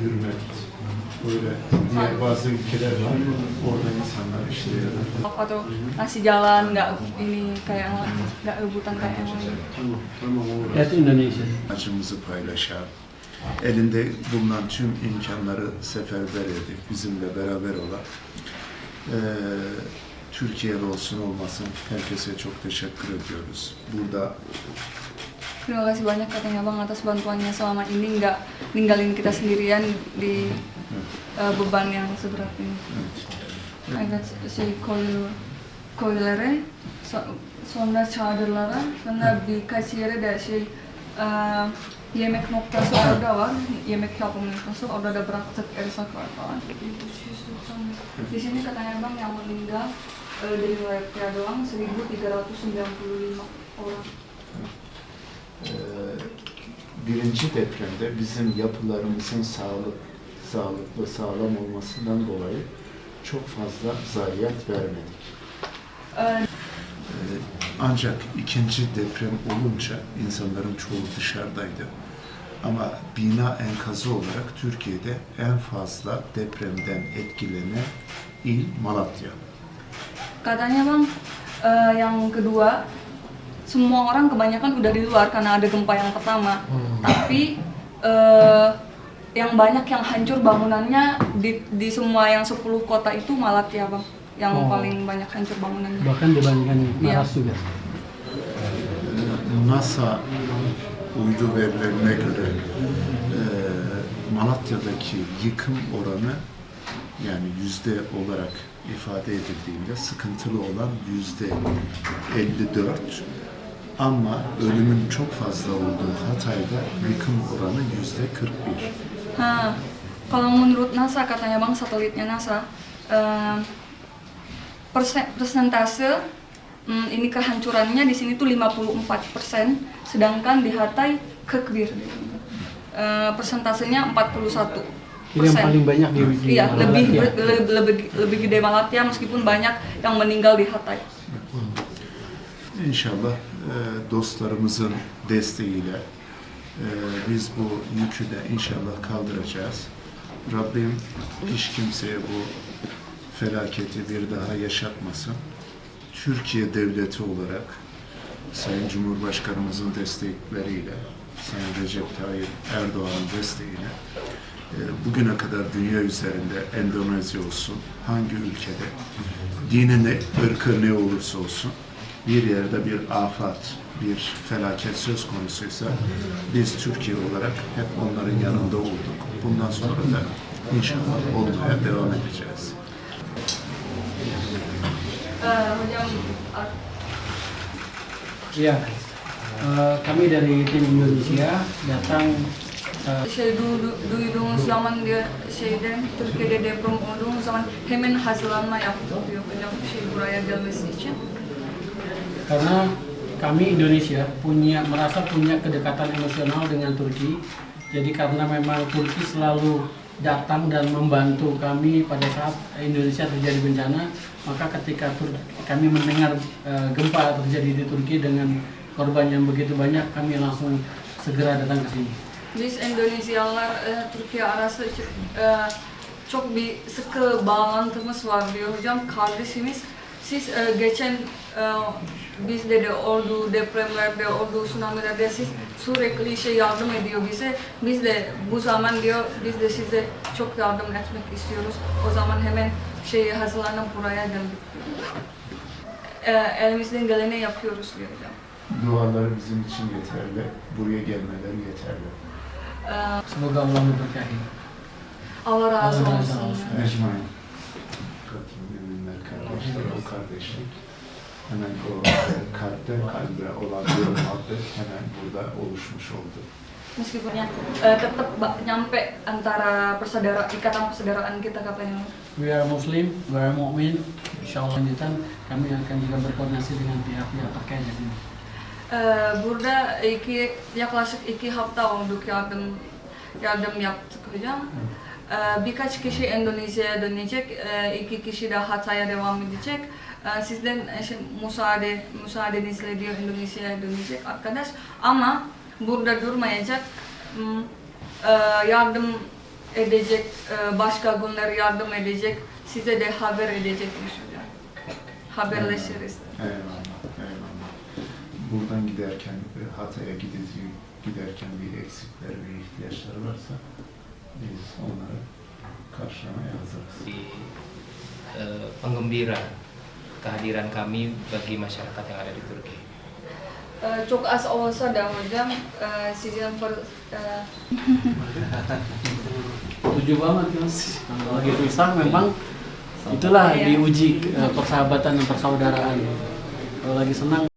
hürmet, böyle diğer bazı ülkeler var. Orada insanlar işte ya da atau ngasih jalan nggak ini kayak nggak rebutan kayak yang lain That's Indonesia. acımızı paylaşan, elinde bulunan tüm imkanları seferber edip bizimle beraber olan eee Türkiye'li olsun olmasın herkese çok teşekkür ediyoruz. Burada Terima kasih banyak katanya bang atas bantuannya selama ini nggak ninggalin kita sendirian di eh, beban yang seberat ini. Evet, şey koyu koyuları so- sonra çadırlara sonra birkaç yere de şey eh, yemek noktası orada var yemek yapım noktası orada da bıraktık erzak var falan di sini katanya bang yang meninggal eh, dari wilayah doang 1395 orang birinci depremde bizim yapılarımızın sağlık, sağlıklı, sağlam olmasından dolayı çok fazla zayiat vermedik. Eh, Ee, Ancak ikinci deprem olunca insanların çoğu dışarıdaydı. Ama bina enkazı olarak Türkiye'de en fazla depremden etkilenen il Malatya. Katanya bang, yang kedua semua orang kebanyakan udah di luar karena ada gempa yang pertama. Tapi eh, yang banyak yang hancur bangunannya di, di semua yang 10 kota itu Malatya bang, yang Oh. paling banyak hancur bangunannya. Bahkan dibandingkan Iya. Maras juga. NASA uydu verilerine göre e, Malatya'daki yıkım oranı yani yüzde olarak ifade edildiğinde sıkıntılı olan yüzde 54 ama ölümün çok fazla olduğu Hatay'da yıkım oranı yüzde 41. Nah, kalau menurut NASA katanya bang satelitnya NASA eh, persen, persentase mm, ini kehancurannya di sini tuh 54 sedangkan di Hatay kekbir Eh, persentasenya 41 Jadi yang paling banyak di, di Iya, lebih, lebih lebih lebih gede Malatya meskipun banyak yang meninggal di Hatay. İnşallah e, dostlarımızın desteğiyle e, biz bu yükü de inşallah kaldıracağız. Rabbim hiç kimseye bu felaketi bir daha yaşatmasın. Türkiye devleti olarak Sayın Cumhurbaşkanımızın destekleriyle, Sayın Recep Tayyip Erdoğan'ın desteğiyle e, bugüne kadar dünya üzerinde Endonezya olsun, hangi ülkede, dini ne, ırkı ne olursa olsun bir yerde bir afat, bir felaket söz konusuysa biz Türkiye olarak hep onların yanında olduk. Bundan sonra da inşallah olmaya devam edeceğiz. hocam Iya. Eh, kami dari tim Indonesia datang eh, şey du, du, duyduğumuz zaman diyor şeyden Türkiye'de deprem olduğu zaman hemen hazırlanma yaptık diyor hocam şey buraya gelmesi için. Karena kami Indonesia punya merasa punya kedekatan emosional dengan Turki. Jadi karena memang Turki selalu datang dan membantu kami pada saat Indonesia terjadi bencana, maka ketika Tur- kami mendengar eh, gempa terjadi di Turki dengan korban yang begitu banyak, kami langsung segera datang ke sini. Biz Endonezyalılar e, Türkiye arası e, çok bir sıkı bağlantımız var diyor hocam. Kardeşimiz siz e, geçen e, bizde de oldu depremlerde oldu tsunamilerde siz sürekli şey yardım ediyor bize. Biz de bu zaman diyor biz de size çok yardım etmek istiyoruz. O zaman hemen şey hazırlanıp buraya geldik diyor. E, elimizden geleni yapıyoruz diyor hocam. Duaları bizim için yeterli. Buraya gelmeleri yeterli. E, Allah memberkahi. Allah razı Allah razı olsun. Ecmain. Katıl müminler kardeşler, o kardeşlik hemen o kalpte kalbe olan bir muhabbet hemen burada oluşmuş oldu. Meskipunnya eh, tetap nyampe antara persaudara ikatan persaudaraan kita katanya. We are Muslim, we are mukmin. Insyaallah lanjutan kami akan juga berkoordinasi dengan pihak-pihak terkait di sini. Eh, burada iki yaklaşık iki hafta olduk yardım yardım yaptık hocam. Eh, birkaç kişi Endonezya'ya dönecek, eh, iki kişi de Hatay'a devam edecek. Eh, sizden eh, şey, müsaade, müsaadenizle diyor Endonezya'ya dönecek arkadaş. Ama burada durmayacak. Hmm, eh, yardım edecek, e, başka günler yardım edecek, size de haber edecekmiş hocam. Haberleşiriz. Eyvallah, eyvallah. Buradan giderken, e, Hatay'a gideceği, giderken bir eksikler, bir ihtiyaçları varsa biz onları karşılamaya hazırız. di eh, penggembira kehadiran kami bagi masyarakat yang ada di Turki. E, çok az olsa da hocam sizin per, Setuju banget mas. Lagi susah memang itulah Iya. diuji eh, persahabatan dan persaudaraan. Kalau lagi senang